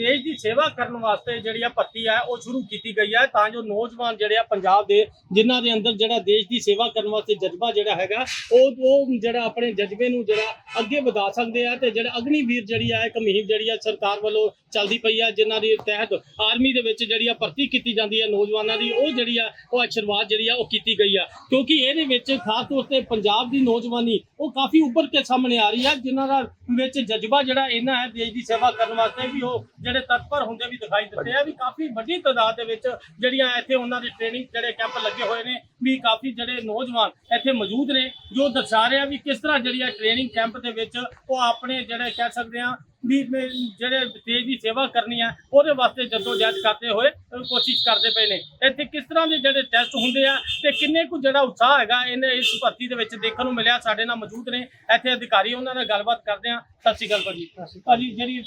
দিয়ে ਦੇਸ਼ ਦੀ ਸੇਵਾ ਕਰਨ ਵਾਸਤੇ ਜਿਹੜੀ ਆ ਭਰਤੀ ਹੈ ਉਹ ਸ਼ੁਰੂ ਕੀਤੀ ਗਈ ਹੈ ਤਾਂ ਜੋ ਨੌਜਵਾਨ ਜਿਹੜੇ ਆ ਪੰਜਾਬ ਦੇ, ਜਿਨ੍ਹਾਂ ਦੇ ਅੰਦਰ ਜਿਹੜਾ ਦੇਸ਼ ਦੀ ਸੇਵਾ ਕਰਨ ਵਾਸਤੇ ਜਜ਼ਬਾ ਜਿਹੜਾ ਹੈਗਾ, ਉਹ ਉਹ ਜਿਹੜਾ ਆਪਣੇ ਜਜ਼ਬੇ ਨੂੰ ਜਿਹੜਾ ਅੱਗੇ ਵਧਾ ਸਕਦੇ ਆ, ਤੇ ਜਿਹੜਾ ਅਗਨੀਵੀਰ ਜਿਹੜੀ ਆ, ਇੱਕ ਮੁਹਿੰਮ ਜਿਹੜੀ ਆ ਸਰਕਾਰ ਵੱਲੋਂ ਚੱਲਦੀ ਪਈ ਆ, ਜਿਨ੍ਹਾਂ ਦੇ ਤਹਿਤ ਆਰਮੀ ਦੇ ਵਿੱਚ ਜਿਹੜੀ ਆ ਭਰਤੀ ਕੀਤੀ ਜਾਂਦੀ ਹੈ ਨੌਜਵਾਨਾਂ ਦੀ, ਉਹ ਜਿਹੜੀ ਆ, ਉਹ ਅੱਜ ਸ਼ੁਰੂਆਤ ਜਿਹੜੀ ਆ, ਉਹ ਕੀਤੀ ਗਈ ਆ। ਕਿਉਂਕਿ ਇਹਦੇ ਵਿੱਚ ਖਾਸ ਤੌਰ ਤੇ ਪੰਜਾਬ ਦੀ ਨੌਜਵਾਨੀ, ਉਹ ਕਾਫੀ ਉੱਭਰ ਕੇ ਸਾਹਮਣੇ ਆ ਰਹੀ ਆ, ਜਿਨ੍ਹਾਂ ਦਾ ਵਿੱਚ ਜਜ਼ਬਾ ਜਿਹੜਾ ਇਹਨਾਂ ਹੈ ਦੇਸ਼ ਦੀ ਸੇਵਾ ਕਰਨ ਵਾਸਤੇ ਵੀ ਉਹ ਜਿਹੜੇ ਤਤਪਰ ਹੁੰਦੇ ਵੀ ਦਿਖਾਈ ਦਿੱਤੇ ਆ ਵੀ ਕਾਫੀ ਵੱਡੀ ਤਾਦਾਦ ਦੇ ਵਿੱਚ ਜਿਹੜੀਆਂ ਇੱਥੇ ਉਹਨਾਂ ਦੇ ਟ੍ਰੇਨਿੰਗ ਜਿਹੜੇ ਕੈਂਪ ਲੱਗੇ ਹੋਏ ਨੇ, ਵੀ ਕਾਫੀ ਜਿਹੜੇ ਨੌਜਵਾਨ ਇੱਥੇ ਮੌਜੂਦ ਨੇ, ਜੋ ਦਰਸਾ ਰਹੇ ਆ ਵੀ ਕਿਸ ਤਰ੍ਹਾਂ ਜਿਹੜੀ ਆ ਟ੍ਰੇਨਿੰਗ ਕੈਂਪ ਦੇ ਵਿੱਚ ਉਹ ਆਪਣੇ ਜਿਹੜੇ ਕਹਿ ਸਕਦੇ ਆ ਵੀ ਮੈਂ ਜਿਹੜੇ ਦੇਸ਼ ਦੀ ਸੇਵਾ ਕਰਨੀ ਆ ਉਹਦੇ ਵਾਸਤੇ ਜਦੋਂ ਜੱਜ ਕਰਦੇ ਹੋਏ ਕੋਸ਼ਿਸ਼ ਕਰਦੇ ਪਏ ਨੇ। ਇੱਥੇ ਕਿਸ ਤਰ੍ਹਾਂ ਦੇ ਜਿਹੜੇ ਟੈਸਟ ਹੁੰਦੇ ਆ ਤੇ ਕਿੰਨੇ ਕੁ ਜਿਹੜਾ ਉਤਸ਼ਾਹ ਹੈਗਾ ਇਹਨੇ ਇਸ ਭਰਤੀ ਦੇ ਵਿੱਚ ਦੇਖਣ ਨੂੰ ਮਿਲਿਆ ਸਾਡੇ ਨਾਲ ਮੌਜੂਦ ਨੇ। ਇੱਥੇ ਅਧਿਕਾਰੀ ਉਹਨਾਂ ਨਾਲ ਗੱਲਬਾਤ ਕਰਦੇ ਆ। ਸਤਿ ਸ਼੍ਰੀ ਅਕਾਲ ਭਾਜੀ। ਭਾਜੀ ਜਿਹੜੀ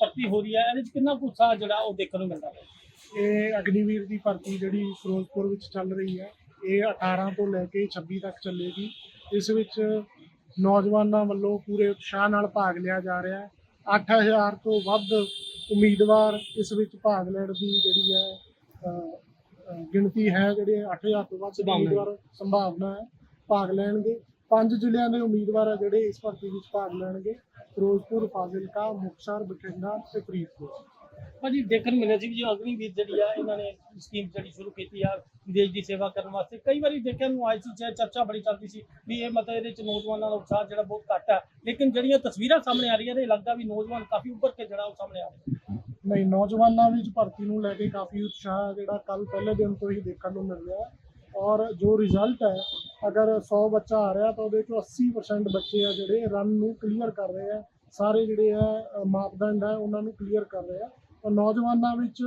ਭਰਤੀ ਹੋ ਰਹੀ ਹੈ ਇਹਦੇ ਵਿੱਚ ਕਿੰਨਾ ਕੁ ਉਤਸ਼ਾਹ ਜਿਹੜਾ ਉਹ ਦੇਖਣ ਨੂੰ ਮਿਲਦਾ ਹੈ ਇਹ ਅਗਨੀਵੀਰ ਦੀ ਭਰਤੀ ਜਿਹੜੀ ਫਿਰੋਜ਼ਪੁਰ ਵਿੱਚ ਚੱਲ ਰਹੀ ਹੈ ਇਹ 18 ਤੋਂ ਲੈ ਕੇ 26 ਤੱਕ ਚੱਲੇਗੀ। ਇਸ ਵਿੱਚ ਨੌਜਵਾਨਾਂ ਵੱਲੋਂ ਪੂਰੇ ਉਤਸ਼ਾਹ ਨਾਲ ਭਾਗ ਲਿਆ ਜਾ ਰਿਹਾ। ਹੈ 8000 ਤੋਂ ਵੱਧ ਉਮੀਦਵਾਰ ਇਸ ਵਿੱਚ ਭਾਗ ਲੈਣ ਦੀ ਜਿਹੜੀ ਹੈ ਅ, ਗਿਣਤੀ ਹੈ ਜਿਹੜੇ 8000 ਤੋਂ ਵੱਧ ਸੰਭਾਵਨਾ ਹੈ। ਉਮੀਦਵਾਰ ਸੰਭਾਵਨਾ ਹੈ ਭਾਗ ਲੈਣਗੇ। ਪੰਜ ਜ਼ਿਲ੍ਹਿਆਂ ਦੇ ਉਮੀਦਵਾਰ ਆ ਜਿਹੜੇ ਇਸ ਭਰਤੀ ਵਿੱਚ ਭਾਗ ਲੈਣਗੇ। ਫਿਰੋਜ਼ਪੁਰ ਫਾਜ਼ਿਲਕਾ ਮੁਕਤਸਰ ਬਠਿੰਡਾ ਤੇ ਫਰੀਦਕੋਟ। ਭਾਜੀ, ਦੇਖਣ ਨੂੰ ਮਿਲਿਆ ਸੀ ਵੀ ਜੋ ਅਗਨੀਵੀਰ ਜਿਹੜੀ ਆ, ਇਹਨਾਂ ਨੇ ਸਕੀਮ ਜਿਹੜੀ ਸ਼ੁਰੂ ਕੀਤੀ ਆ, ਦੇਸ਼ ਦੀ ਸੇਵਾ ਕਰਨ ਵਾਸਤੇ। ਕਈ ਵਾਰੀ ਦੇਖਣ ਨੂੰ ਆਈ ਸੀ, ਚਾਹੇ ਚਰਚਾ ਬੜੀ ਚੱਲਦੀ ਸੀ ਵੀ ਇਹ ਮਤਲਬ ਇਹਦੇ ਚ ਨੌਜਵਾਨਾਂ ਦਾ ਉਤਸ਼ਾਹ ਜਿਹੜਾ ਬਹੁਤ ਘੱਟ ਆ। ਲੇਕਿਨ ਜਿਹੜੀਆਂ ਤਸਵੀਰਾਂ ਸਾਹਮਣੇ ਆ ਰਹੀਆਂ ਨੇ ਲੱਗਦਾ ਵੀ ਨੌਜਵਾਨ ਕਾਫੀ ਉੱਭਰ ਕੇ ਜਿਹੜਾ ਉਹ ਸਾਹਮਣੇ ਆ ਰਿਹਾ ਨਹੀਂ, ਨੌਜਵਾਨਾਂ ਵਿੱਚ ਭਰਤੀ ਨੂੰ ਲੈ ਕੇ ਕਾਫੀ ਉਤਸ਼ਾਹ ਜਿਹੜਾ ਕੱਲ ਪਹਿਲੇ ਦਿਨ ਤੋਂ ਹੀ ਦੇਖਣ ਨੂੰ ਮਿਲ ਰਿਹਾ। ਔਰ ਜੋ ਰਿਜ਼ਲਟ ਹੈ, ਅਗਰ 100 ਬੱਚਾ ਆ ਰਿਹਾ, ਤਾਂ ਉਹਦੇ ਚੋਂ 80% ਬੱਚੇ ਆ ਜਿਹੜੇ ਰਨ ਨੂੰ ਕਲੀਅਰ ਕਰ ਰਹੇ ਆ। ਸਾਰੇ ਜਿਹੜੇ ਆ ਮਾਪਦੰਡ ਹੈ ਉਹਨਾਂ ਨੂੰ ਕਲੀਅਰ ਕਰ ਰਹੇ ਆ। ਨੌਜਵਾਨਾਂ ਵਿੱਚ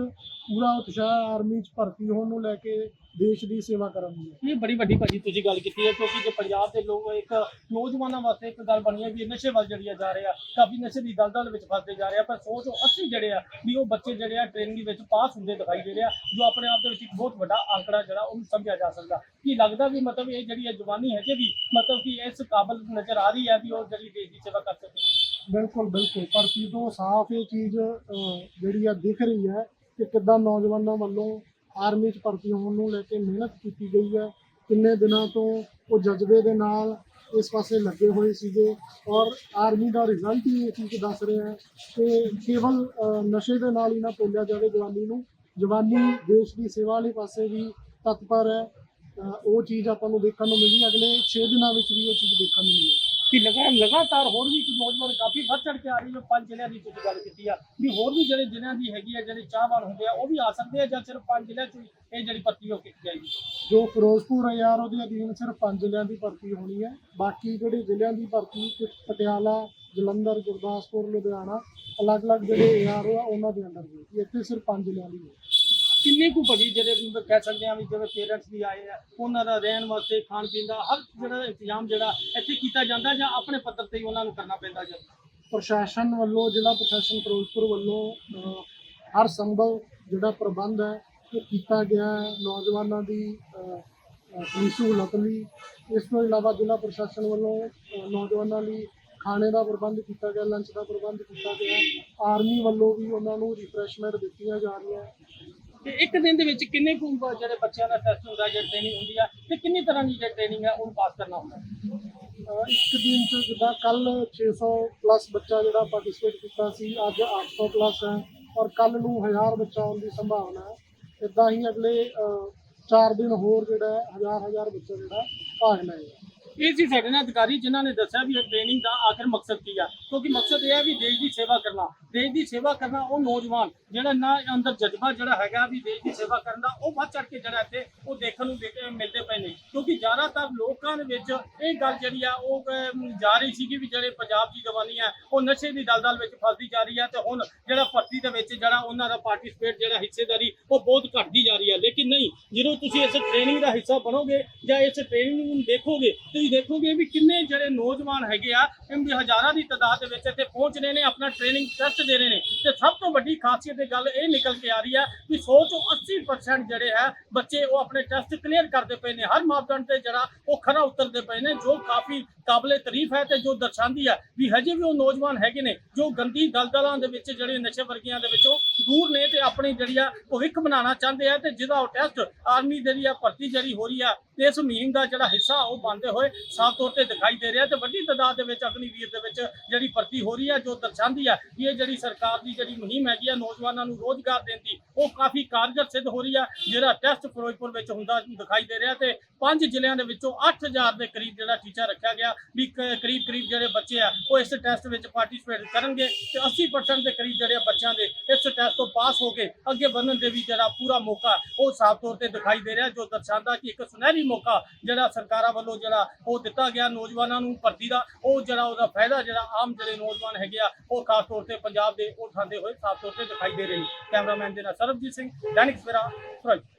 ਪੂਰਾ ਉਤਸ਼ਾਹ ਆਰਮੀ 'ਚ ਭਰਤੀ ਹੋਣ ਨੂੰ ਲੈ ਕੇ ਦੇਸ਼ ਦੀ ਸੇਵਾ ਕਰਨ ਦੀ ਇਹ ਬੜੀ ਵੱਡੀ ਭਾਜੀ ਤੁਸੀਂ ਗੱਲ ਕੀਤੀ ਹੈ, ਕਿਉਂਕਿ ਜੇ ਪੰਜਾਬ ਦੇ ਲੋਕ ਇੱਕ ਨੌਜਵਾਨਾਂ ਵਾਸਤੇ ਇੱਕ ਗੱਲ ਬਣੀ ਹੈ ਵੀ ਨਸ਼ੇ ਵੱਲ ਜਿਹੜੀ ਆ ਜਾ ਰਹੇ ਆ, ਕਾਫੀ ਨਸ਼ੇ ਦੀ ਦਲਦਲ ਵਿੱਚ ਫਸਦੇ ਜਾ ਰਹੇ ਆ, ਪਰ ਸੋਚ ਉਹ 80 ਜਿਹੜੇ ਆ ਵੀ ਉਹ ਬੱਚੇ ਜਿਹੜੇ ਆ ਟ੍ਰੇਨਿੰਗ ਦੇ ਵਿੱਚ ਪਾਸ ਹੁੰਦੇ ਦਿਖਾਈ ਦੇ ਰਹੇ ਆ, ਜੋ ਆਪਣੇ ਆਪ ਦੇ ਵਿੱਚ ਇੱਕ ਬਹੁਤ ਵੱਡਾ ਅੰਕੜਾ ਜਿਹੜਾ ਉਹਨੂੰ ਸਮਝਿਆ ਜਾ ਸਕਦਾ। ਕੀ ਲੱਗਦਾ ਵੀ ਮਤਲਬ ਇਹ ਜਿਹੜੀ ਹੈ ਜਵਾਨੀ ਹੈ ਜੇ ਵੀ ਮਤਲਬ ਕਿ ਇਸ ਕਾਬਲ ਨਜ਼ਰ ਆ ਰਹੀ ਹੈ ਵੀ ਉਹ ਜਿਹੜੀ ਦੇਸ਼ ਦੀ ਸੇਵਾ ਕਰ ਸਕੇ? ਬਿਲਕੁਲ ਬਿਲਕੁਲ। ਭਰਤੀ ਤੋਂ ਸਾਫ਼ ਇਹ ਚੀਜ਼ ਜਿਹੜੀ ਆ ਦਿਖ ਰਹੀ ਹੈ ਕਿ ਕਿੱਦਾਂ ਨੌਜਵਾਨਾਂ ਵੱਲੋਂ ਆਰਮੀ 'ਚ ਭਰਤੀ ਹੋਣ ਨੂੰ ਲੈ ਕੇ ਮਿਹਨਤ ਕੀਤੀ ਗਈ ਹੈ, ਕਿੰਨੇ ਦਿਨਾਂ ਤੋਂ ਉਹ ਜਜ਼ਬੇ ਦੇ ਨਾਲ ਇਸ ਪਾਸੇ ਲੱਗੇ ਹੋਏ ਸੀਗੇ। ਔਰ ਆਰਮੀ ਦਾ ਰਿਜ਼ਲਟ ਹੀ ਇਹ ਚੀਜ਼ ਦੱਸ ਰਿਹਾ ਹੈ ਕਿ ਕੇਵਲ ਨਸ਼ੇ ਦੇ ਨਾਲ ਹੀ ਨਾ ਤੋਲਿਆ ਜਾਵੇ ਜਵਾਨੀ ਨੂੰ। ਜਵਾਨੀ ਦੇਸ਼ ਦੀ ਸੇਵਾ ਵਾਲੇ ਪਾਸੇ ਵੀ ਤਤਪਰ ਹੈ। ਉਹ ਚੀਜ਼ ਆਪਾਂ ਨੂੰ ਦੇਖਣ ਨੂੰ ਮਿਲੀ। ਅਗਲੇ 6 ਦਿਨਾਂ ਵਿੱਚ ਵੀ ਉਹ ਚੀਜ਼ ਦੇਖਣ ਨੂੰ ਮਿਲੇਗੀ ਕਿ ਲਗਾ, ਲਗਾਤਾਰ ਹੋਰ ਵੀ ਕੁਝ ਨੌਜਵਾਨ ਕਾਫੀ ਵੱਧ ਚੜ ਕੇ ਆ ਰਹੀ ਹੈ। ਪੰਜ ਜ਼ਿਲ੍ਹਿਆਂ ਦੀ ਤੁਸੀਂ ਗੱਲ ਕੀਤੀ ਆ ਵੀ ਹੋਰ ਵੀ ਜਿਹੜੇ ਜ਼ਿਲ੍ਹਿਆਂ ਦੀ ਹੈਗੀ ਆ, ਜਿਹੜੇ ਚਾਹਵਾਨ ਹੁੰਦੇ ਆ, ਉਹ ਵੀ ਆ ਸਕਦੇ ਆ ਜਾਂ ਸਿਰਫ ਪੰਜ ਜ਼ਿਲ੍ਹਿਆਂ 'ਚ ਹੀ ਇਹ ਜਿਹੜੀ ਭਰਤੀ ਹੋ ਕੀਤੀ ਜਾਏਗੀ? ਜੋ ਫਿਰੋਜ਼ਪੁਰ ਹੈ ਯਾਰ, ਉਹਦੇ ਅਧੀਨ ਸਿਰਫ ਪੰਜ ਜ਼ਿਲ੍ਹਿਆਂ ਦੀ ਭਰਤੀ ਹੋਣੀ ਹੈ। ਬਾਕੀ ਜਿਹੜੇ ਜ਼ਿਲ੍ਹਿਆਂ ਦੀ ਭਰਤੀ ਪਟਿਆਲਾ, ਜਲੰਧਰ, ਗੁਰਦਾਸਪੁਰ, ਲੁਧਿਆਣਾ, ਅਲੱਗ-ਅਲੱਗ ਜਿਹੜੇ ਏਆਰ ਆ, ਉਹਨਾਂ ਦੇ ਅੰਦਰ ਹੋਏਗੀ। ਇੱਥੇ ਸਿਰਫ ਪੰਜ ਜ਼ਿਲ੍ਹਿਆਂ ਦੀ ਹੈ ਕਿੰਨੇ ਕੁ ਭਾਜੀ ਜਿਹੜੇ ਵੀ ਕਹਿ ਸਕਦੇ ਆ ਵੀ ਜਿਵੇਂ ਪੇਰੈਂਟਸ ਵੀ ਆਏ ਆ, ਉਹਨਾਂ ਦਾ ਰਹਿਣ ਵਾਸਤੇ, ਖਾਣ ਪੀਣ ਦਾ, ਹਰ ਜਿਹੜਾ ਇੰਤਜ਼ਾਮ ਜਿਹੜਾ ਇੱਥੇ ਕੀਤਾ ਜਾਂਦਾ ਜਾਂ ਆਪਣੇ ਪੱਧਰ ਤੇ ਹੀ ਉਹਨਾਂ ਨੂੰ ਕਰਨਾ ਪੈਂਦਾ ਜੀ ਪ੍ਰਸ਼ਾਸਨ ਵੱਲੋਂ, ਜ਼ਿਲ੍ਹਾ ਪ੍ਰਸ਼ਾਸਨ ਫਿਰੋਜ਼ਪੁਰ ਵੱਲੋਂ ਹਰ ਸੰਭਵ ਜਿਹੜਾ ਪ੍ਰਬੰਧ ਹੈ, ਉਹ ਕੀਤਾ ਗਿਆ ਹੈ। ਨੌਜਵਾਨਾਂ ਦੀ ਸਹੂਲਤ ਲਈ। ਇਸ ਤੋਂ ਇਲਾਵਾ ਜ਼ਿਲ੍ਹਾ ਪ੍ਰਸ਼ਾਸਨ ਵੱਲੋਂ ਨੌਜਵਾਨਾਂ ਲਈ ਖਾਣੇ ਦਾ ਪ੍ਰਬੰਧ ਕੀਤਾ ਗਿਆ ਲੰਚ ਦਾ ਪ੍ਰਬੰਧ ਕੀਤਾ ਗਿਆ। ਆਰਮੀ ਵੱਲੋਂ ਵੀ ਉਹਨਾਂ ਨੂੰ ਰਿਫਰੈਸ਼ਮੈਂਟ ਦਿੱਤੀਆਂ ਜਾ ਰਹੀਆਂ। ਤੇ ਇੱਕ ਦਿਨ ਦੇ ਵਿੱਚ ਕਿੰਨੇ ਕੁ ਜਿਹੜੇ ਬੱਚਿਆਂ ਦਾ ਟੈਸਟ ਹੁੰਦਾ, ਜਿਹੜੀ ਟ੍ਰੇਨਿੰਗ ਹੁੰਦੀ ਆ, ਤੇ ਕਿੰਨੀ ਤਰ੍ਹਾਂ ਦੀ ਜਿਹੜੀ ਟ੍ਰੇਨਿੰਗ ਹੈ ਉਹਨੂੰ ਪਾਸ ਕਰਨਾ ਹੁੰਦਾ? ਇੱਕ ਦਿਨ ਚ ਜਿੱਦਾਂ ਕੱਲ 600 ਪਲੱਸ ਬੱਚਾ ਜਿਹੜਾ ਪਾਰਟਿਸਿਪੇਟ ਕੀਤਾ ਸੀ, ਅੱਜ 800 ਪਲੱਸ ਹੈ ਔਰ ਕੱਲ ਨੂੰ 1000 ਬੱਚਾ ਆਉਣ ਦੀ ਸੰਭਾਵਨਾ ਹੈ। ਇਦਾਂ ਹੀ ਅਗਲੇ 4 ਦਿਨ ਹੋਰ ਜਿਹੜਾ ਹੈ ਹਜ਼ਾਰ ਹਜ਼ਾਰ ਬੱਚਾ ਜਿਹੜਾ ਭਾਗ ਲਏਗਾ। ਇਹ ਸੀ ਸਾਡੇ ਨਾਲ ਅਧਿਕਾਰੀ ਜਿਨ੍ਹਾਂ ਨੇ ਦੱਸਿਆ ਵੀ ਇਹ ਟ੍ਰੇਨਿੰਗ ਦਾ ਆਖਰ ਮਕਸਦ ਕੀ ਆ। ਕਿਉਂਕਿ ਮਕਸਦ ਇਹ ਹੈ ਵੀ ਦੇਸ਼ ਦੀ ਸੇਵਾ ਕਰਨਾ। ਦੇਸ਼ ਦੀ ਸੇਵਾ ਕਰਨਾ ਉਹ ਨੌਜਵਾਨ, ਜਿਹੜਾ ਨਾ ਅੰਦਰ ਜਜ਼ਬਾ ਜਿਹੜਾ ਹੈਗਾ ਵੀ ਦੇਸ਼ ਦੀ ਸੇਵਾ ਕਰਨ ਦਾ, ਉਹ ਵੱਧ ਚੜ ਕੇ ਜਿਹੜਾ ਇੱਥੇ ਉਹ ਦੇਖਣ ਨੂੰ ਮਿਲਦੇ ਪਏ ਨੇ। ਕਿਉਂਕਿ ਜ਼ਿਆਦਾਤਰ ਲੋਕਾਂ ਦੇ ਵਿੱਚ ਇਹ ਗੱਲ ਜਿਹੜੀ ਆ, ਉਹ ਜਾ ਰਹੀ ਸੀ ਵੀ ਜਿਹੜੇ ਪੰਜਾਬ ਦੀ ਜਵਾਨੀ ਹੈ ਉਹ ਨਸ਼ੇ ਦੀ ਦਲਦਲ ਵਿੱਚ ਫਸਦੀ ਜਾ ਰਹੀ ਹੈ ਤੇ ਹੁਣ ਜਿਹੜਾ ਭਰਤੀ ਦੇ ਵਿੱਚ ਜਿਹੜਾ ਉਹਨਾਂ ਦਾ ਪਾਰਟਿਸਿਪੇਟ ਜਿਹੜਾ ਹਿੱਸੇਦਾਰੀ ਉਹ ਬਹੁਤ ਘਟਦੀ ਜਾ ਰਹੀ ਹੈ। ਲੇਕਿਨ ਨਹੀਂ, ਜਦੋਂ ਤੁਸੀਂ ਇਸ ਟ੍ਰੇਨਿੰਗ ਦਾ ਹਿੱਸਾ ਬਣੋਗੇ ਜਾਂ ਇਸ ਟ੍ਰੇਨਿੰਗ ਨੂੰ ਦੇਖੋਗੇ, ਤੁਸੀਂ ਦੇਖੋਗੇ ਵੀ ਕਿੰਨੇ ਜਿਹੜੇ ਨੌਜਵਾਨ ਹੈਗੇ ਆ ਇਹਨਾਂ ਵੀ ਹਜ਼ਾਰਾਂ ਦੀ ਤਾਦਾਦ ਦੇ ਵਿੱਚ ਇੱਥੇ ਪਹੁੰਚ ਰਹੇ ਨੇ, ਆਪਣਾ ਟ੍ਰੇਨਿੰਗ ਟੈਸਟ ਦੇ ਰਹੇ ਨੇ। ਤੇ ਸਭ ਤੋਂ ਵੱਡੀ ਖਾਸੀਅਤ ਇਹ ਗੱਲ ਇਹ ਨਿਕਲ ਕੇ ਆ ਰਹੀ ਹੈ ਵੀ 100 ਚੋਂ 80% ਜਿਹੜੇ ਹੈ, ਬੱਚੇ ਉਹ ਆਪਣੇ ਟੈਸਟ ਕਲੀਅਰ ਕਰਦੇ ਪਏ ਨੇ। ਹਰ ਮਾਪਦੰਡ ਤੇ ਜਿਹੜਾ ਉਹ ਖਰਾ ਉਤਰਦੇ ਪਏ ਨੇ, ਜੋ ਕਾਫੀ ਕਾਬਲੇ ਤਾਰੀਫ ਹੈ ਤੇ ਜੋ ਦਰਸਾਉਂਦੀ ਹੈ ਵੀ ਹਜੇ ਵੀ ਉਹ ਨੌਜਵਾਨ ਹੈਗੇ ਨੇ, ਜੋ ਗੰਦੀ ਦਲਦਲਾਂ ਦੇ ਵਿੱਚ ਜਿਹੜੇ ਨਸ਼ੇ ਵਰਗੀਆਂ ਦੇ ਵਿੱਚੋਂ ਦੂਰ ਨੇ ਤੇ ਆਪਣੀ ਜਿਹੜੀ ਆ ਭਵਿੱਖ ਬਣਾਉਣਾ ਚਾਹੁੰਦੇ ਆ ਤੇ ਜਿਹਦਾ ਉਹ ਟੈਸਟ ਆਰਮੀ ਦੇ ਲਈ ਆ, ਭਰਤੀ ਜਿਹੜੀ ਹੋ ਰਹੀ ਆ ਤੇ ਇਸ ਮੁਹਿੰਮ ਦਾ ਜਿਹੜਾ ਹਿੱਸਾ ਉਹ ਬਣਦੇ ਹੋਏ ਸਾਫ਼ ਤੌਰ ਤੇ ਦਿਖਾਈ ਦੇ ਰਿਹਾ ਤੇ ਵੱਡੀ ਤਾਦਾਦ ਦੇ ਵਿੱਚ, ਅਗਨੀਵੀਰ ਦੇ ਵਿੱਚ ਜਿਹੜੀ ਭਰਤੀ ਹੋ ਰਹੀ ਆ, ਜੋ ਦਰਸਾਉਂਦੀ ਆ ਕਿ ਇਹ ਜਿਹੜੀ ਸਰਕਾਰ ਦੀ ਜਿਹੜੀ ਮੁਹਿੰਮ ਹੈਗੀ ਆ, ਨੌਜਵਾਨਾਂ ਨੂੰ ਰੋਜ਼ਗਾਰ ਦੇਣ ਦੀ, ਉਹ ਕਾਫੀ ਕਾਰਗਰ ਸਿੱਧ ਹੋ ਰਹੀ ਆ, ਜਿਹੜਾ ਟੈਸਟ ਫਿਰੋਜ਼ਪੁਰ ਵਿੱਚ ਹੁੰਦਾ ਦਿਖਾਈ ਦੇ ਰਿਹਾ ਤੇ ਪੰਜ ਜ਼ਿਲ੍ਹਿਆਂ ਦੇ ਵਿੱਚੋਂ 8000 ਦੇ ਕਰੀਬ ਜਿਹੜਾ ਟੀਚਾ ਰੱਖਿਆ ਗਿਆ ਵੀ ਕਰੀਬ ਕਰੀਬ ਜਿਹੜੇ ਬੱਚੇ ਆ, ਉਹ ਇਸ ਟੈਸਟ ਵਿੱਚ ਪਾਰਟਿਸਿਪੇਟ ਕਰਨਗੇ ਤੇ 80% ਦੇ ਕਰੀਬ ਜਿਹੜੇ ਬੱਚਿਆਂ ਦੇ ਇਸ ਟੈਸਟ ਤੋਂ ਪਾਸ ਹੋ ਕੇ ਅੱਗੇ ਵਧਣ ਦੇ ਵੀ ਜਿਹੜਾ ਪੂਰਾ ਮੌਕਾ ਉਹ ਸਾਫ਼ ਤੌਰ ਤੇ ਦਿਖਾਈ ਦੇ ਰਿਹਾ, ਜੋ ਦਰਸਾਉਂਦਾ ਕਿ ਇੱਕ ਸੁਨਹਿਰੀ ਮੌਕਾ ਜਿਹੜਾ ਸਰਕਾਰਾਂ ਵੱਲੋਂ ਜਿਹੜਾ ਉਹ ਦਿੱਤਾ ਗਿਆ ਨੌਜਵਾਨਾਂ ਨੂੰ ਭਰਤੀ ਦਾ, ਉਹ ਜਿਹੜਾ ਉਹਦਾ ਫਾਇਦਾ ਜਿਹੜਾ ਆਮ ਜਿਹੜੇ ਨੌਜਵਾਨ ਹੈਗੇ ਆ, ਉਹ ਖਾਸ ਤੌਰ ਤੇ ਪੰਜਾਬ ਦੇ ਉਹ ਉਠਾਉਂਦੇ ਹੋਏ ਸਾਫ਼ ਤੌਰ ਤੇ ਦਿਖਾਈ ਦੇ ਰਹੇ ਨੇ। ਕੈਮਰਾਮੈਨ ਦੇ ਨਾਲ ਸਰਬਜੀਤ ਸਿੰਘ, ਦੈਨਿਕ ਸਵੇਰਾ, ਫਿਰੋਜ਼ਪੁਰ।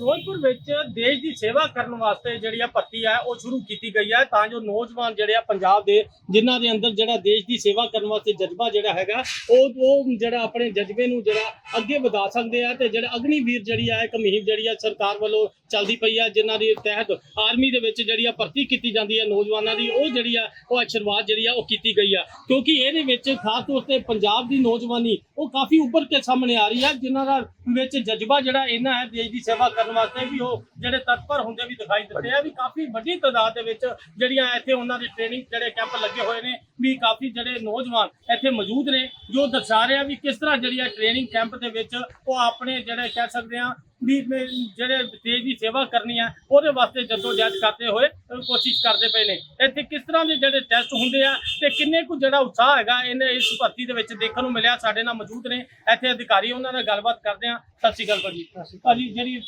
ਫਿਰੋਜ਼ਪੁਰ ਵਿੱਚ ਦੇਸ਼ ਦੀ ਸੇਵਾ ਕਰਨ ਵਾਸਤੇ ਜਿਹੜੀ ਆ ਭਰਤੀ ਹੈ ਉਹ ਸ਼ੁਰੂ ਕੀਤੀ ਗਈ ਹੈ ਤਾਂ ਜੋ ਨੌਜਵਾਨ ਜਿਹੜੇ ਆ ਪੰਜਾਬ ਦੇ, ਜਿਨ੍ਹਾਂ ਦੇ ਅੰਦਰ ਜਿਹੜਾ ਦੇਸ਼ ਦੀ ਸੇਵਾ ਕਰਨ ਵਾਸਤੇ ਜਜ਼ਬਾ ਜਿਹੜਾ ਹੈਗਾ, ਉਹ ਉਹ ਜਿਹੜਾ ਆਪਣੇ ਜਜ਼ਬੇ ਨੂੰ ਜਿਹੜਾ ਅੱਗੇ ਵਧਾ ਸਕਦੇ ਆ ਤੇ ਜਿਹੜਾ ਅਗਨੀਵੀਰ ਜਿਹੜੀ ਆ, ਇੱਕ ਮੁਹਿੰਮ ਜਿਹੜੀ ਆ ਸਰਕਾਰ ਵੱਲੋਂ ਚੱਲਦੀ ਪਈ ਆ, ਜਿਨ੍ਹਾਂ ਦੇ ਤਹਿਤ ਆਰਮੀ ਦੇ ਵਿੱਚ ਜਿਹੜੀ ਆ ਭਰਤੀ ਕੀਤੀ ਜਾਂਦੀ ਹੈ ਨੌਜਵਾਨਾਂ ਦੀ, ਉਹ ਜਿਹੜੀ ਆ, ਉਹ ਸ਼ੁਰੂਆਤ ਜਿਹੜੀ ਆ, ਉਹ ਕੀਤੀ ਗਈ ਆ। ਕਿਉਂਕਿ ਇਹਦੇ ਵਿੱਚ ਖਾਸ ਤੌਰ ਤੇ ਪੰਜਾਬ ਦੀ ਨੌਜਵਾਨੀ, ਉਹ ਕਾਫੀ ਉੱਭਰ ਕੇ ਸਾਹਮਣੇ ਆ ਰਹੀ ਆ, ਜਿਨ੍ਹਾਂ ਦਾ ਵਿੱਚ ਜਜ਼ਬਾ ਜਿਹੜਾ ਇਹਨਾਂ ਹੈ ਦੇਸ਼ ਦੀ ਸੇਵਾ ਕਰਨ ਵਾਸਤੇ ਵੀ ਉਹ ਜਿਹੜੇ ਤਤਪਰ ਹੁੰਦੇ ਵੀ ਦਿਖਾਈ ਦਿੱਤੇ ਆ, ਵੀ ਕਾਫੀ ਵੱਡੀ ਤਾਦਾਦ ਦੇ ਵਿੱਚ ਜਿਹੜੀਆਂ ਇੱਥੇ ਉਹਨਾਂ ਦੀ ਟ੍ਰੇਨਿੰਗ ਜਿਹੜੇ ਕੈਂਪ ਲੱਗੇ ਹੋਏ ਨੇ, ਵੀ ਕਾਫੀ ਜਿਹੜੇ ਨੌਜਵਾਨ ਇੱਥੇ ਮੌਜੂਦ ਨੇ, ਜੋ ਦਰਸਾ ਰਹੇ ਆ ਵੀ ਕਿਸ ਤਰ੍ਹਾਂ ਜਿਹੜੀ ਆ ਟ੍ਰੇਨਿੰਗ ਕੈਂਪ ਦੇ ਵਿੱਚ ਉਹ ਆਪਣੇ ਜਿਹੜੇ ਕਹਿ ਸਕਦੇ ਆ ਵੀ ਮੈਂ ਜਿਹੜੇ ਦੇਸ਼ ਦੀ ਸੇਵਾ ਕਰਨੀ ਆ ਉਹਦੇ ਵਾਸਤੇ ਜਦੋਂ ਜੱਜ ਕਰਦੇ ਹੋਏ ਕੋਸ਼ਿਸ਼ ਕਰਦੇ ਪਏ ਨੇ। ਇੱਥੇ ਕਿਸ ਤਰ੍ਹਾਂ ਦੇ ਜਿਹੜੇ ਟੈਸਟ ਹੁੰਦੇ ਆ ਤੇ ਕਿੰਨੇ ਕੁ ਜਿਹੜਾ ਉਤਸ਼ਾਹ ਹੈਗਾ ਇਹਨੇ ਇਸ ਭਰਤੀ ਦੇ ਵਿੱਚ ਦੇਖਣ ਨੂੰ ਮਿਲਿਆ ਸਾਡੇ ਨਾਲ ਮੌਜੂਦ ਨੇ। ਇੱਥੇ ਅਧਿਕਾਰੀ ਉਹਨਾਂ ਨਾਲ ਗੱਲਬਾਤ ਕਰਦੇ ਆ। ਸਤਿ ਸ਼੍ਰੀ ਅਕਾਲ ਭਾਜੀ। ਭਾਜੀ ਜਿਹੜੀ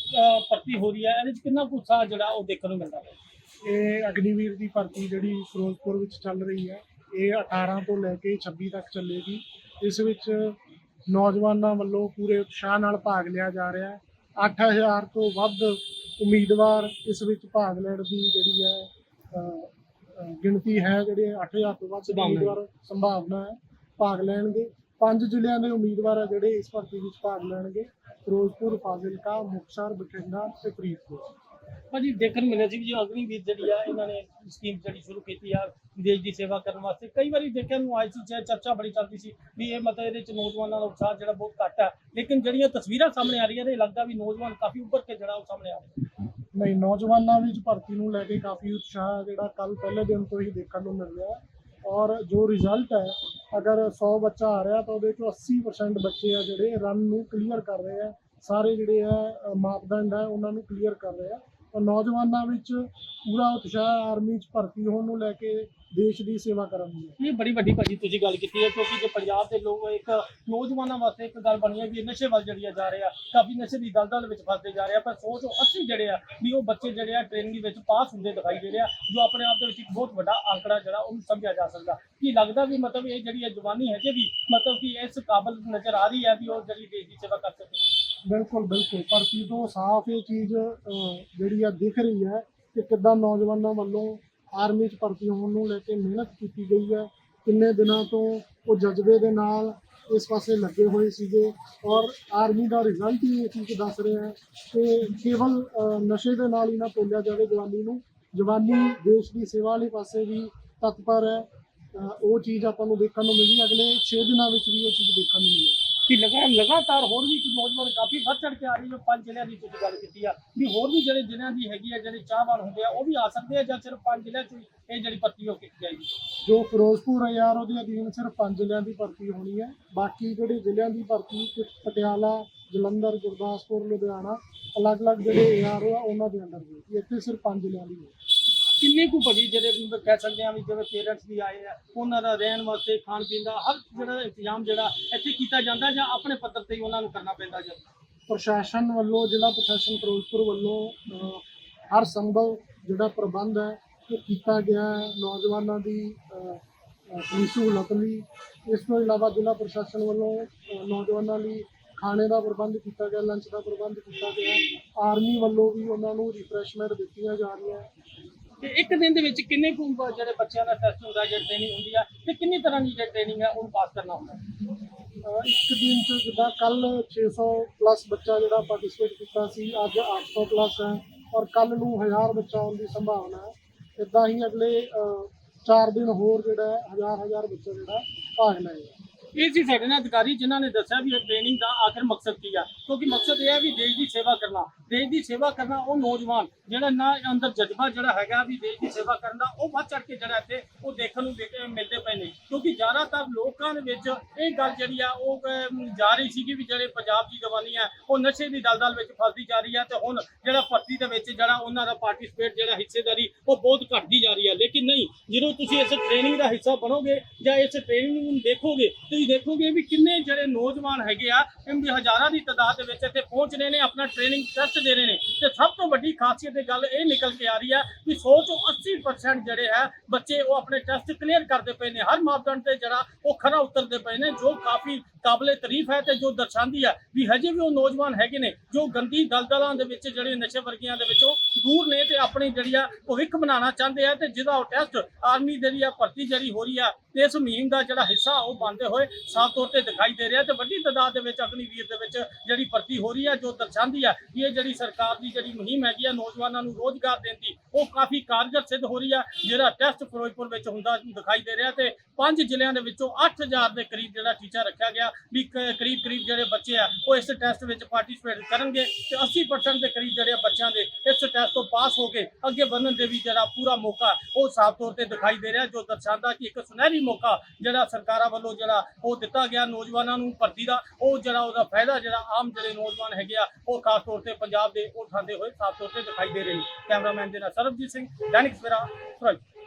ਭਰਤੀ ਹੋ ਰਹੀ ਹੈ ਇਹਦੇ ਵਿੱਚ ਕਿੰਨਾ ਕੁ ਉਤਸ਼ਾਹ ਜਿਹੜਾ ਉਹ ਦੇਖਣ ਨੂੰ ਮਿਲਦਾ ਹੈ ਇਹ ਅਗਨੀਵੀਰ ਦੀ ਭਰਤੀ ਜਿਹੜੀ ਫਿਰੋਜ਼ਪੁਰ ਵਿੱਚ ਚੱਲ ਰਹੀ ਹੈ ਇਹ 18 ਤੋਂ ਲੈ ਕੇ 26 ਤੱਕ ਚੱਲੇਗੀ। ਇਸ ਵਿੱਚ ਨੌਜਵਾਨਾਂ ਵੱਲੋਂ ਪੂਰੇ ਉਤਸ਼ਾਹ ਨਾਲ ਭਾਗ ਲਿਆ ਜਾ ਰਿਹਾ। ਹੈ 8000 ਤੋਂ ਵੱਧ ਉਮੀਦਵਾਰ ਇਸ ਵਿੱਚ ਭਾਗ ਲੈਣ ਦੀ ਜਿਹੜੀ ਹੈ ਗਿਣਤੀ ਹੈ ਜਿਹੜੇ 8000 ਤੋਂ ਵੱਧ ਹੈ। ਉਮੀਦਵਾਰ ਸੰਭਾਵਨਾ ਹੈ ਭਾਗ ਲੈਣਗੇ। ਪੰਜ ਜ਼ਿਲ੍ਹਿਆਂ ਦੇ ਉਮੀਦਵਾਰ ਆ ਜਿਹੜੇ ਇਸ ਭਰਤੀ ਵਿੱਚ ਭਾਗ ਲੈਣਗੇ। ਫਿਰੋਜ਼ਪੁਰ ਫਾਜ਼ਿਲਕਾ ਮੁਕਤਸਰ ਬਠਿੰਡਾ ਤੇ ਫਰੀਦਕੋਟ। ਭਾਜੀ, ਦੇਖਣ ਨੂੰ ਮਿਲਿਆ ਸੀ ਵੀ ਜੋ ਅਗਨੀਵੀਰ ਜਿਹੜੀ ਆ, ਇਹਨਾਂ ਨੇ ਸਕੀਮ ਜਿਹੜੀ ਸ਼ੁਰੂ ਕੀਤੀ ਆ, ਦੇਸ਼ ਦੀ ਸੇਵਾ ਕਰਨ ਵਾਸਤੇ। ਕਈ ਵਾਰੀ ਦੇਖਣ ਨੂੰ ਆਈ ਸੀ ਚਾਹੇ ਚਰਚਾ ਬੜੀ ਚੱਲਦੀ ਸੀ ਵੀ ਇਹ ਮਤਲਬ ਇਹਦੇ ਚ ਨੌਜਵਾਨਾਂ ਦਾ ਉਤਸ਼ਾਹ ਜਿਹੜਾ ਬਹੁਤ ਘੱਟ ਹੈ ਲੇਕਿਨ ਜਿਹੜੀਆਂ ਤਸਵੀਰਾਂ ਸਾਹਮਣੇ ਆ ਰਹੀਆਂ ਨੇ ਲੱਗਦਾ ਵੀ ਨੌਜਵਾਨ ਕਾਫੀ ਉੱਭਰ ਕੇ ਜਿਹੜਾ ਉਹ ਸਾਹਮਣੇ ਆ ਰਿਹਾ ਨਹੀਂ, ਨੌਜਵਾਨਾਂ ਵਿੱਚ ਭਰਤੀ ਨੂੰ ਲੈ ਕੇ ਕਾਫੀ ਉਤਸ਼ਾਹ ਜਿਹੜਾ ਕੱਲ ਪਹਿਲੇ ਦਿਨ ਤੋਂ ਹੀ ਦੇਖਣ ਨੂੰ ਮਿਲ ਰਿਹਾ। ਔਰ ਜੋ ਰਿਜ਼ਲਟ ਹੈ, ਅਗਰ 100 ਬੱਚਾ ਆ ਰਿਹਾ, ਤਾਂ ਉਹਦੇ ਚੋਂ 80% ਬੱਚੇ ਆ ਜਿਹੜੇ ਰਨ ਨੂੰ ਕਲੀਅਰ ਕਰ ਰਹੇ ਆ। ਸਾਰੇ ਜਿਹੜੇ ਆ ਮਾਪਦੰਡ ਹੈ ਉਹਨਾਂ ਨੂੰ ਕਲੀਅਰ ਕਰ ਰਹੇ ਆ। ਨੌਜਵਾਨਾਂ ਵਿੱਚ ਪੂਰਾ ਉਤਸ਼ਾਹ ਆਰਮੀ 'ਚ ਭਰਤੀ ਹੋਣ ਨੂੰ ਲੈ ਕੇ ਦੇਸ਼ ਦੀ ਸੇਵਾ ਕਰਨ ਦੀ। ਇਹ ਬੜੀ ਵੱਡੀ ਭਾਜੀ ਤੁਸੀਂ ਗੱਲ ਕੀਤੀ ਹੈ, ਕਿਉਂਕਿ ਜੇ ਪੰਜਾਬ ਦੇ ਲੋਕ ਇੱਕ ਨੌਜਵਾਨਾਂ ਵਾਸਤੇ ਇੱਕ ਗੱਲ ਬਣੀ ਹੈ ਵੀ ਨਸ਼ੇ ਵੱਲ ਜਿਹੜੀ ਆ ਜਾ ਰਹੇ ਆ, ਕਾਫੀ ਨਸ਼ੇ ਦੀ ਦਲਦਲ ਵਿੱਚ ਫਸਦੇ ਜਾ ਰਹੇ ਆ, ਪਰ ਸੌ ਚੋਂ 80 ਜਿਹੜੇ ਆ ਵੀ ਉਹ ਬੱਚੇ ਜਿਹੜੇ ਆ ਟ੍ਰੇਨਿੰਗ ਦੇ ਵਿੱਚ ਪਾਸ ਹੁੰਦੇ ਦਿਖਾਈ ਦੇ ਰਹੇ ਆ, ਜੋ ਆਪਣੇ ਆਪ ਦੇ ਵਿੱਚ ਇੱਕ ਬਹੁਤ ਵੱਡਾ ਅੰਕੜਾ ਜਿਹੜਾ ਉਹਨੂੰ ਸਮਝਿਆ ਜਾ ਸਕਦਾ। ਕੀ ਲੱਗਦਾ ਵੀ ਮਤਲਬ ਇਹ ਜਿਹੜੀ ਹੈ ਜਵਾਨੀ ਹੈ ਜੇ ਵੀ ਮਤਲਬ ਕਿ ਇਸ ਕਾਬਲ ਨਜ਼ਰ ਆ ਰਹੀ ਹੈ ਵੀ ਉਹ ਜਿਹੜੀ ਦੇਸ਼ ਦੀ ਸੇਵਾ ਕਰ ਸਕੇ? ਬਿਲਕੁਲ ਬਿਲਕੁਲ। ਭਰਤੀ ਤੋਂ ਸਾਫ਼ ਇਹ ਚੀਜ਼ ਅ, ਜਿਹੜੀ ਆ ਦਿਖ ਰਹੀ ਹੈ ਕਿ ਕਿੱਦਾਂ ਨੌਜਵਾਨਾਂ ਵੱਲੋਂ ਆਰਮੀ 'ਚ ਭਰਤੀ ਹੋਣ ਨੂੰ ਲੈ ਕੇ ਮਿਹਨਤ ਕੀਤੀ ਗਈ ਹੈ ਕਿੰਨੇ ਦਿਨਾਂ ਤੋਂ ਉਹ ਜਜ਼ਬੇ ਦੇ ਨਾਲ ਇਸ ਪਾਸੇ ਲੱਗੇ ਹੋਏ ਸੀਗੇ ਔਰ ਆਰਮੀ ਦਾ ਰਿਜ਼ਲਟ ਹੀ ਇਹ ਚੀਜ਼ ਦੱਸ ਰਿਹਾ ਹੈ ਕਿ ਕੇਵਲ ਅ, ਨਸ਼ੇ ਦੇ ਨਾਲ ਹੀ ਨਾ ਤੋਲਿਆ ਜਾਵੇ ਜਵਾਨੀ ਨੂੰ। ਜਵਾਨੀ ਦੇਸ਼ ਦੀ ਸੇਵਾ ਵਾਲੇ ਪਾਸੇ ਵੀ ਤਤਪਰ ਹੈ। ਅ, ਉਹ ਚੀਜ਼ ਆਪਾਂ ਨੂੰ ਦੇਖਣ ਨੂੰ ਮਿਲੀ। ਅਗਲੇ 6 ਦਿਨਾਂ ਵਿੱਚ ਵੀ ਉਹ ਚੀਜ਼ ਦੇਖਣ ਨੂੰ ਮਿਲੇਗੀ ਕਿ ਲਗਾ ਲਗਾਤਾਰ ਹੋਰ ਵੀ ਕੁਝ ਨੌਜਵਾਨ ਕਾਫੀ ਵੱਧ ਚੜ ਕੇ ਆ ਰਹੀ ਹੈ। ਪੰਜ ਜ਼ਿਲ੍ਹਿਆਂ ਦੀ ਤੁਸੀਂ ਗੱਲ ਕੀਤੀ ਆ ਵੀ ਹੋਰ ਵੀ ਜਿਹੜੇ ਜ਼ਿਲ੍ਹਿਆਂ ਦੀ ਹੈਗੀ ਆ, ਜਿਹੜੇ ਚਾਹਵਾਨ ਹੁੰਦੇ ਆ, ਉਹ ਵੀ ਆ ਸਕਦੇ ਆ ਜਾਂ ਸਿਰਫ ਪੰਜ ਜ਼ਿਲ੍ਹਿਆਂ 'ਚ ਇਹ ਜਿਹੜੀ ਭਰਤੀ ਹੋ ਕੀਤੀ ਜਾਏਗੀ? ਜੋ ਫਿਰੋਜ਼ਪੁਰ ਹੈ ਯਾਰ, ਉਹਦੇ ਅਧੀਨ ਸਿਰਫ ਪੰਜ ਜ਼ਿਲ੍ਹਿਆਂ ਦੀ ਭਰਤੀ ਹੋਣੀ ਹੈ। ਬਾਕੀ ਜਿਹੜੇ ਜ਼ਿਲ੍ਹਿਆਂ ਦੀ ਭਰਤੀ ਪਟਿਆਲਾ, ਜਲੰਧਰ, ਗੁਰਦਾਸਪੁਰ, ਲੁਧਿਆਣਾ, ਅਲੱਗ-ਅਲੱਗ ਜਿਹੜੇ ਏਆਰ ਆ, ਉਹਨਾਂ ਦੇ ਅੰਦਰ ਹੋਏਗੀ। ਇੱਥੇ ਸਿਰਫ ਪੰਜ ਜ਼ਿਲ੍ਹਿਆਂ ਦੀ ਹੈ ਕਿੰਨੇ ਕੁ ਭਾਜੀ ਜਿਹੜੇ ਵੀ ਕਹਿ ਸਕਦੇ ਆ ਵੀ ਜਿਵੇਂ ਪੇਰੈਂਟਸ ਵੀ ਆਏ ਆ, ਉਹਨਾਂ ਦਾ ਰਹਿਣ ਵਾਸਤੇ, ਖਾਣ ਪੀਣ ਦਾ ਹਰ ਜਿਹੜਾ ਇੰਤਜ਼ਾਮ ਜਿਹੜਾ ਇੱਥੇ ਕੀਤਾ ਜਾਂਦਾ ਜਾਂ ਆਪਣੇ ਪੱਧਰ ਤੇ ਹੀ ਉਹਨਾਂ ਨੂੰ ਕਰਨਾ ਪੈਂਦਾ ਜੀ ਪ੍ਰਸ਼ਾਸਨ ਵੱਲੋਂ, ਜ਼ਿਲ੍ਹਾ ਪ੍ਰਸ਼ਾਸਨ ਫਿਰੋਜ਼ਪੁਰ ਵੱਲੋਂ ਹਰ ਸੰਭਵ ਜਿਹੜਾ ਪ੍ਰਬੰਧ ਹੈ ਉਹ ਕੀਤਾ ਗਿਆ ਹੈ। ਨੌਜਵਾਨਾਂ ਦੀ ਸਹੂਲਤ ਲਈ। ਇਸ ਤੋਂ ਇਲਾਵਾ ਜ਼ਿਲ੍ਹਾ ਪ੍ਰਸ਼ਾਸਨ ਵੱਲੋਂ ਨੌਜਵਾਨਾਂ ਲਈ ਖਾਣੇ ਦਾ ਪ੍ਰਬੰਧ ਕੀਤਾ ਗਿਆ ਲੰਚ ਦਾ ਪ੍ਰਬੰਧ ਕੀਤਾ ਗਿਆ। ਆਰਮੀ ਵੱਲੋਂ ਵੀ ਉਹਨਾਂ ਨੂੰ ਰਿਫਰੈਸ਼ਮੈਂਟ ਦਿੱਤੀਆਂ ਜਾ ਰਹੀਆਂ। ਤੇ ਇੱਕ ਦਿਨ ਦੇ ਵਿੱਚ ਕਿੰਨੇ ਕੁ ਜਿਹੜੇ ਬੱਚਿਆਂ ਦਾ ਟੈਸਟ ਹੁੰਦਾ, ਜਿਹੜੀ ਟ੍ਰੇਨਿੰਗ ਹੁੰਦੀ ਆ, ਤੇ ਕਿੰਨੀ ਤਰ੍ਹਾਂ ਦੀ ਜਿਹੜੀ ਟ੍ਰੇਨਿੰਗ ਹੈ ਉਹਨੂੰ ਪਾਸ ਕਰਨਾ ਹੁੰਦਾ? ਇੱਕ ਦਿਨ ਚ ਜਿੱਦਾਂ ਕੱਲ 600 ਪਲੱਸ ਬੱਚਾ ਜਿਹੜਾ ਪਾਰਟਿਸਿਪੇਟ ਕੀਤਾ ਸੀ, ਅੱਜ 800 ਪਲੱਸ ਹੈ ਔਰ ਕੱਲ ਨੂੰ 1000 ਬੱਚਾ ਆਉਣ ਦੀ ਸੰਭਾਵਨਾ ਹੈ। ਇਦਾਂ ਹੀ ਅਗਲੇ 4 ਦਿਨ ਹੋਰ ਜਿਹੜਾ ਹੈ ਹਜ਼ਾਰ ਹਜ਼ਾਰ ਬੱਚਾ ਜਿਹੜਾ ਭਾਗ ਲਏਗਾ। ਇਹ ਸੀ ਸਾਡੇ ਨਾਲ ਅਧਿਕਾਰੀ ਜਿਨ੍ਹਾਂ ਨੇ ਦੱਸਿਆ ਵੀ ਇਹ ਟ੍ਰੇਨਿੰਗ ਦਾ ਆਖਰ ਮਕਸਦ ਕੀ ਆ। ਕਿਉਂਕਿ ਮਕਸਦ ਇਹ ਹੈ ਵੀ ਦੇਸ਼ ਦੀ ਸੇਵਾ ਕਰਨਾ। ਦੇਸ਼ ਦੀ ਸੇਵਾ ਕਰਨਾ ਉਹ ਨੌਜਵਾਨ, ਜਿਹੜਾ ਨਾ ਅੰਦਰ ਜਜ਼ਬਾ ਜਿਹੜਾ ਹੈਗਾ ਵੀ ਦੇਸ਼ ਦੀ ਸੇਵਾ ਕਰਨ ਦਾ, ਉਹ ਵੱਧ ਚੜ ਕੇ ਜਿਹੜਾ ਇੱਥੇ ਉਹ ਦੇਖਣ ਨੂੰ ਮਿਲਦੇ ਪਏ ਨੇ। ਕਿਉਂਕਿ ਜ਼ਿਆਦਾਤਰ ਲੋਕਾਂ ਦੇ ਵਿੱਚ ਇਹ ਗੱਲ ਜਿਹੜੀ ਆ, ਉਹ ਜਾ ਰਹੀ ਸੀਗੀ ਵੀ ਜਿਹੜੇ ਪੰਜਾਬ ਦੀ ਜਵਾਨੀ ਆ, ਉਹ ਨਸ਼ੇ ਦੀ ਦਲਦਲ ਵਿੱਚ ਫਸਦੀ ਜਾ ਰਹੀ ਆ ਤੇ ਹੁਣ ਜਿਹੜਾ ਭਰਤੀ ਦੇ ਵਿੱਚ ਜਿਹੜਾ ਉਹਨਾਂ ਦਾ ਪਾਰਟਿਸਿਪੇਟ ਜਿਹੜਾ ਹਿੱਸੇਦਾਰੀ, ਉਹ ਬਹੁਤ ਘਟਦੀ ਜਾ ਰਹੀ ਹੈ ਲੇਕਿਨ ਨਹੀਂ, ਜਦੋਂ ਤੁਸੀਂ ਇਸ ਟ੍ਰੇਨਿੰਗ ਦਾ ਹਿੱਸਾ ਬਣੋਗੇ ਜਾਂ ਇਸ ਟ੍ਰੇਨਿੰਗ ਨੂੰ ਦੇਖੋਗੇ, ਤੁਸੀਂ ਦੇਖੋਗੇ ਵੀ ਕਿੰਨੇ ਜਿਹੜੇ ਨੌਜਵਾਨ ਹੈਗੇ ਆ ਇਹ ਹਜ਼ਾਰਾਂ ਦੀ ਤਾਦਾਦ ਦੇ ਵਿੱਚ ਇੱਥੇ ਪਹੁੰਚ ਰਹੇ ਨੇ, ਆਪਣਾ ਟ੍ਰੇਨਿੰਗ ਟੈਸਟ ਦੇ ਰਹੇ ਨੇ। ਤੇ ਸਭ ਤੋਂ ਵੱਡੀ ਖਾਸੀਅਤ ਇਹ ਗੱਲ ਇਹ ਨਿਕਲ ਕੇ ਆ ਰਹੀ ਹੈ ਵੀ 100 ਤੋਂ 80% ਜਿਹੜੇ ਹੈ, ਬੱਚੇ ਉਹ ਆਪਣੇ ਟੈਸਟ ਕਲੀਅਰ ਕਰਦੇ ਪਏ ਨੇ। ਹਰ ਮਾਪਦੰਡ ਤੇ ਜਿਹੜਾ ਉਹ ਖਰਾ ਉਤਰਦੇ ਪਏ ਨੇ, ਜੋ ਕਾਫੀ ਕਾਬਲੇ ਤਾਰੀਫ ਹੈ ਤੇ ਜੋ ਦਰਸਾਉਂਦੀ ਹੈ ਵੀ ਹਜੇ ਵੀ ਉਹ ਨੌਜਵਾਨ ਹੈਗੇ ਨੇ, ਜੋ ਗੰਦੀ ਦਲਦਲਾਂ ਦੇ ਵਿੱਚ ਜਿਹੜੇ ਨਸ਼ੇ ਵਰਗੀਆਂ ਦੇ ਵਿੱਚੋਂ ਦੂਰ ਨੇ ਤੇ ਆਪਣੀ ਜਿਹੜੀ ਆ ਭਵਿੱਖ ਬਣਾਉਣਾ ਚਾਹੁੰਦੇ ਆ ਤੇ ਜਿਹਦਾ ਉਹ ਟੈਸਟ ਆਰਮੀ ਜਿਹੜੀ ਆ, ਭਰਤੀ ਜਿਹੜੀ ਹੋ ਰਹੀ ਆ ਤੇ ਇਸ ਮੁਹਿੰਮ ਦਾ ਜਿਹੜਾ ਹਿੱਸਾ ਉਹ ਬਣਦੇ ਹੋਏ ਸਾਫ਼ ਤੌਰ ਤੇ ਦਿਖਾਈ ਦੇ ਰਿਹਾ ਤੇ ਵੱਡੀ ਤਾਦਾਦ ਦੇ ਵਿੱਚ ਅਗਨੀਵੀਰ ਦੇ ਵਿੱਚ ਜਿਹੜੀ ਭਰਤੀ ਹੋ ਰਹੀ ਹੈ, ਜੋ ਦਰਸਾਉਂਦੀ ਹੈ ਕਿ ਇਹ ਜਿਹੜੀ ਸਰਕਾਰ ਦੀ ਜਿਹੜੀ ਮੁਹਿੰਮ ਹੈਗੀ ਹੈ ਨੌਜਵਾਨਾਂ ਨੂੰ ਰੋਜ਼ਗਾਰ ਦੇਣ ਦੀ, ਉਹ ਕਾਫੀ ਕਾਰਗਰ ਸਿੱਧ ਹੋ ਰਹੀ ਹੈ, ਜਿਹੜਾ ਟੈਸਟ ਫਿਰੋਜ਼ਪੁਰ ਵਿੱਚ ਹੁੰਦਾ ਦਿਖਾਈ ਦੇ ਰਿਹਾ ਤੇ ਪੰਜ ਜ਼ਿਲ੍ਹਿਆਂ ਦੇ ਵਿੱਚੋਂ 8000 ਦੇ ਕਰੀਬ ਜਿਹੜਾ ਟੀਚਾ ਰੱਖਿਆ ਗਿਆ ਵੀ ਕ- ਕਰੀਬ ਕਰੀਬ ਜਿਹੜੇ ਬੱਚੇ ਆ, ਉਹ ਇਸ ਟੈਸਟ ਵਿੱਚ ਪਾਰਟਿਸਿਪੇਟ ਕਰਨਗੇ ਤੇ 80% ਦੇ ਕਰੀਬ ਜਿਹੜੇ ਬੱਚਿਆਂ ਦੇ ਇਸ ਟੈਸਟ ਤੋਂ ਪਾਸ ਹੋ ਕੇ ਅੱਗੇ ਵਧਣ ਦੇ ਵੀ ਜਿਹੜਾ ਪੂਰਾ ਮੌਕਾ ਉਹ ਸਾਫ਼ ਤੌਰ ਤੇ ਦਿਖਾਈ ਦੇ ਰਿਹਾ, ਜੋ ਦਰਸਾਉਂਦਾ ਕਿ ਇੱਕ ਸੁਨਹਿਰੀ ਮੌਕਾ ਜਿਹੜਾ ਸਰਕਾਰਾਂ ਵੱਲੋਂ ਜਿਹੜਾ ਉਹ ਦਿੱਤਾ ਗਿਆ ਨੌਜਵਾਨਾਂ ਨੂੰ ਭਰਤੀ ਦਾ, ਉਹ ਜਿਹੜਾ ਉਹਦਾ ਫਾਇਦਾ ਜਿਹੜਾ ਆਮ ਜਿਹੜੇ ਨੌਜਵਾਨ ਹੈਗੇ ਆ, ਉਹ ਖਾਸ ਤੌਰ ਤੇ ਪੰਜਾਬ ਦੇ ਉਹ ਉਠਾਉਂਦੇ ਹੋਏ ਸਾਫ਼ ਤੌਰ ਤੇ ਦਿਖਾਈ ਦੇ ਰਹੇ ਨੇ। ਕੈਮਰਾਮੈਨ ਦੇ ਨਾਲ ਸਰਬਜੀਤ ਸਿੰਘ, ਦੈਨਿਕ ਸਵੇਰਾ, ਫਿਰੋਜ਼ਪੁਰ।